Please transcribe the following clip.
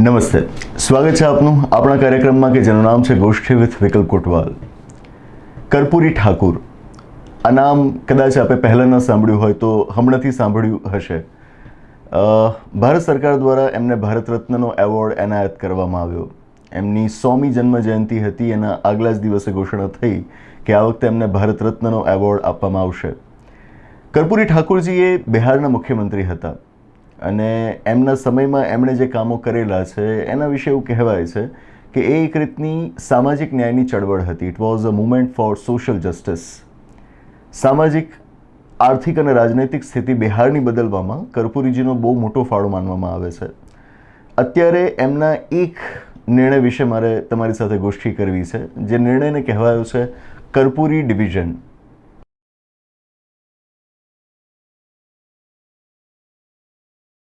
નમસ્તે. સ્વાગત છે આપનું આપણા કાર્યક્રમમાં કે જેનું નામ છે ગોષ્ઠી વિથ વિકલ્પ કોટવાલ. કર્પૂરી ઠાકુર. આ નામ કદાચ આપે પહેલાં ન સાંભળ્યું હોય તો હમણાંથી સાંભળ્યું હશે. ભારત સરકાર દ્વારા એમને ભારત રત્નનો એવોર્ડ એનાયત કરવામાં આવ્યો. એમની સોમી જન્મ જયંતિ હતી, એના આગલા જ દિવસે ઘોષણા થઈ કે આ વખતે એમને ભારત રત્નનો એવોર્ડ આપવામાં આવશે. કર્પૂરી ઠાકુરજી એ બિહારના મુખ્યમંત્રી હતા. અને એમના સમયમાં એમણે જે કામો કરેલા છે, એના વિશે એવું કહેવાય છે કે એ એક રીતની સામાજિક ન્યાયની ચળવળ હતી. It was a movement for social justice સામાજિક, આર્થિક અને રાજનૈતિક સ્થિતિ બિહારની બદલવામાં કર્પૂરીજીનો બહુ મોટો ફાળો માનવામાં આવે છે. અત્યારે એમના એક નિર્ણય વિશે મારે તમારી સાથે ગોષ્ઠી કરવી છે. જે નિર્ણયને કહેવાયો છે કર્પૂરી ડિવિઝન.